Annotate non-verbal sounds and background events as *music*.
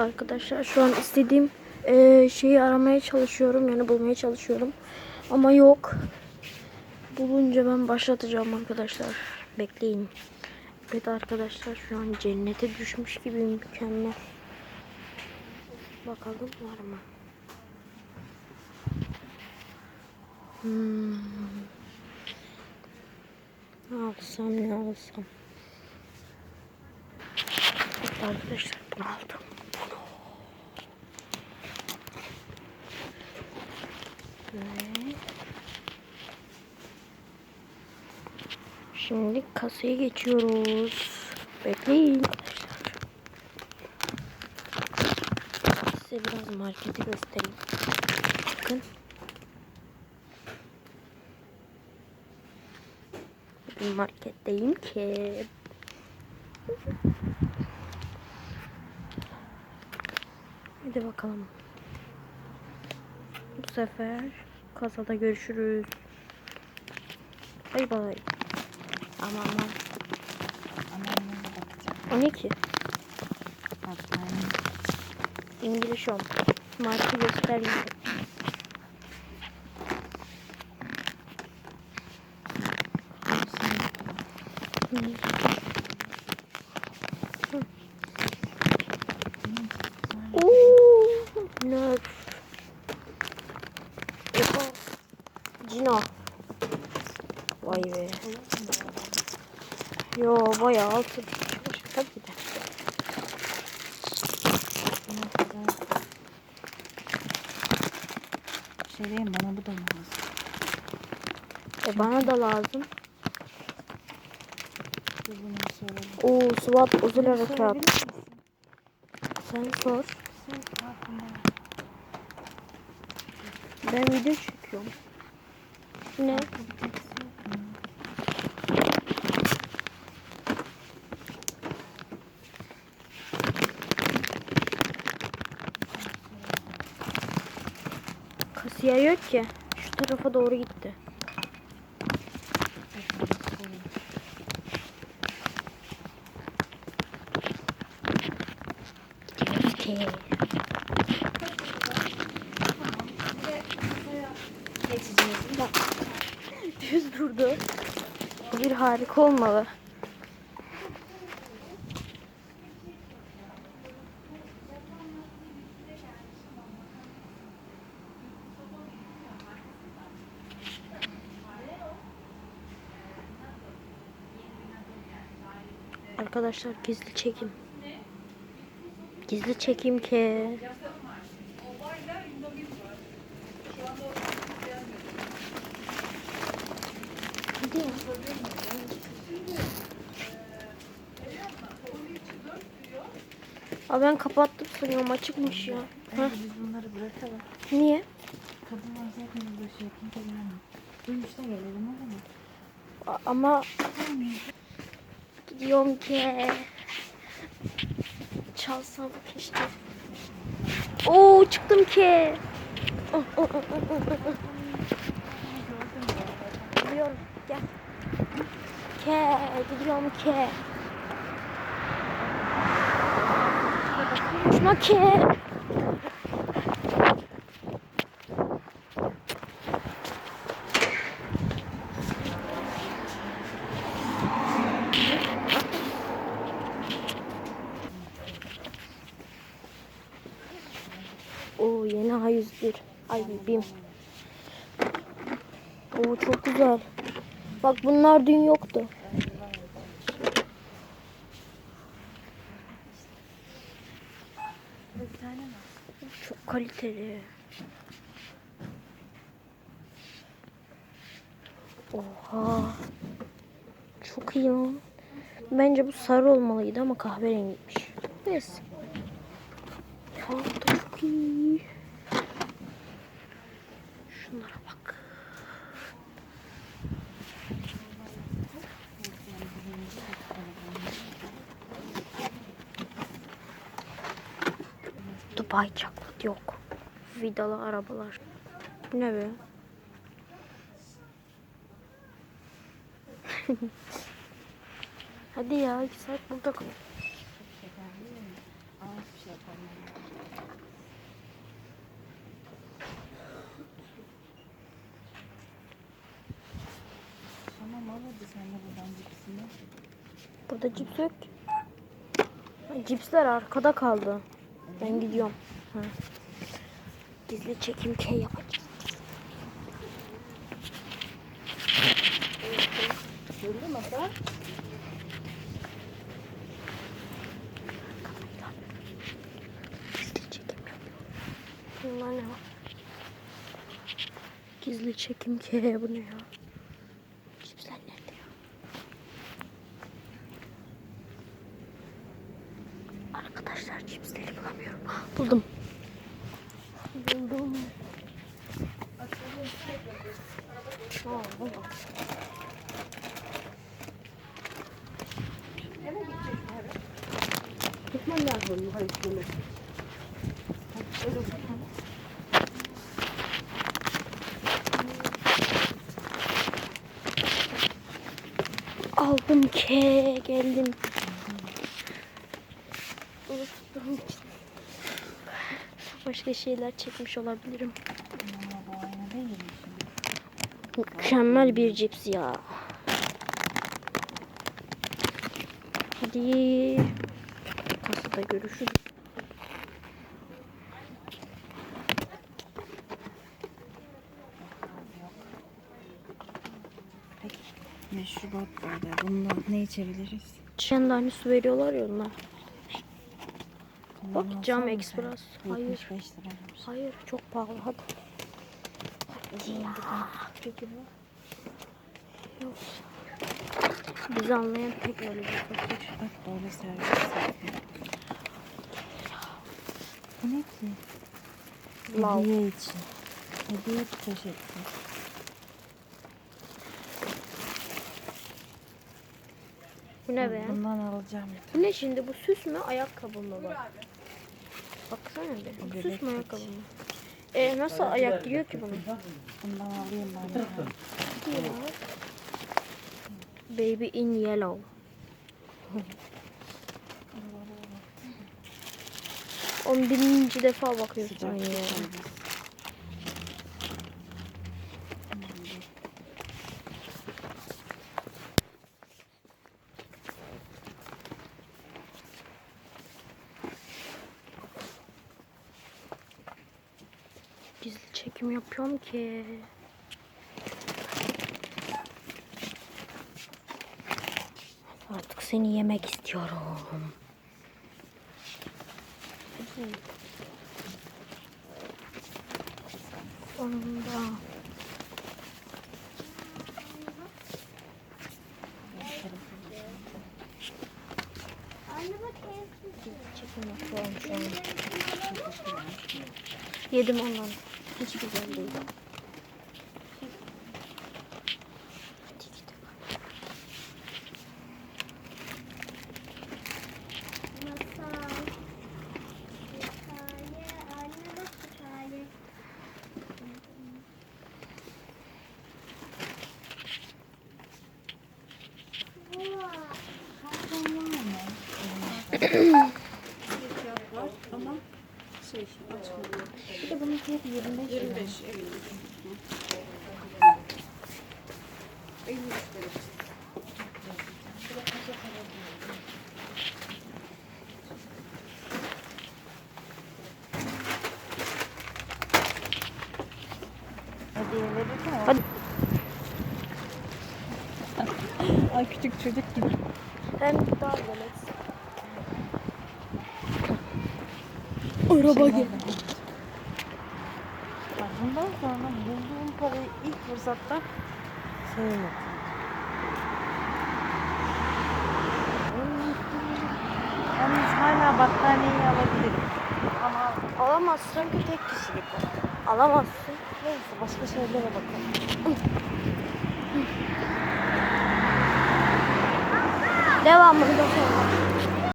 Arkadaşlar şu an istediğim eee, şeyi aramaya çalışıyorum. Yani bulmaya çalışıyorum. Ama yok. Bulunca ben başlatacağım arkadaşlar. Bekleyin. Evet arkadaşlar şu an cennete düşmüş gibi mükemmel. Bakalım var mı? Hmm. Ne alsam ne alsam. Arkadaşlar bunu aldım. Şimdi kasaya geçiyoruz. Bekleyin arkadaşlar. Size biraz marketi göstereyim. Bakın. Bir marketteyim ki. Hadi bakalım. Sefer kasada görüşürüz. Bay bay. Aman aman. Ne ki? Hastane. İngiliz on. Marka göstereyim. Uuu, nerf. Oha. Cino. Vay be. Bayağı altı. Tabii de. Şey diyeyim bana bu da lazım. E bana da lazım. Oo SWAT özel harekat. Sen sor. Ben video çekiyorum. Ne? Arka bir taksi yok mu? Yok ki. Şu tarafa doğru gitti. Bak. Düz durdu. Bir harika olmalı. Arkadaşlar gizli çekim. Gizli çekim ki. Ya. Aa, ben kapattım sanıyorum açıkmış ya. Biz bunları bırakalım. niye? Kadınlar zaten şey kimse gelemez. Dönüşte gelelim o zaman. A- ama gidiyorum ki. Çalsam keşke. Oo çıktım ki. Oh, oh, oh, oh, oh, oh. Gidiyorum gel. Ke gidiyorum ke. Uçma ke. Oo A101. Ay BİM. Oo çok güzel. Bak bunlar dün yoktu. Bir? Çok kaliteli. Oha. Çok iyi lan. Bence bu sarı olmalıydı ama kahverengiymiş. Neyse. Çok iyi. Şunlara bak. Dubai çaklat yok. Vidalı arabalar. Bu ne be? *laughs* Hadi ya iki saat burada kal. Şey sen de buradan cipsini. Burada cips yok. ki. Cipsler arkada kaldı. Ben gidiyorum. Ha. Gizli çekim K yapacağım. Gördün mü. Bunlar ne var? Gizli çekim K bu ne ya? Cipsler nerede ya? Arkadaşlar cipsleri bulamıyorum. Ah, Buldum. Buldum. Tutman lazım yukarı üstüne. Öyle tutma. Aldım K geldim. Unuttuğum için. Başka şeyler çekmiş olabilirim. Mükemmel bir cips ya. Hadi. Kasada görüşürüz. Meşrubat bardağı. Bundan ne içebiliriz? Hani su veriyorlar ya onlar. Bak, cam Express. Hayır. 75 liraymış. Hayır çok pahalı hadi. Hadi ya. Yok. Bizi anlayan teknoloji fakir. Bak böyle servis. Bu ne ki? Lav. Hediye için. Hediye poşeti. Bu ne be? Bundan alacağım. Bu ne şimdi? Bu süs mü? Ayakkabı mı bak? Baksana bir. Bu süs Bebek mü ayakkabı mı? E nasıl ayak giyiyor ki bunu? Bundan alayım ben. Baby in yellow. On birinci defa bakıyorsun Sıcak aynı bir yere. servis. Gizli çekim yapıyorum ki. Artık seni yemek istiyorum. Sonunda. Çekim yapıyorum şu an. Yedim ondan. Hiç güzel değil. Hadi gidelim. Masal. Hikaye. Anne bak hikaye. Vay. Karton var mı? var ama şey açmıyor. Bir de bunun fiyatı 25 lira. 25 Hediye verirken o- Hadi. Ay küçük çocuk gibi. Hem daha böyle. Araba gel. Bundan sonra bulduğum parayı ilk fırsatta şey yapayım. Yalnız hala battaniyeyi alabilirim. Ama Alamazsın ki tek kişilik. o. Alamazsın. neyse başka şeylere bakalım. Devamını da sonra.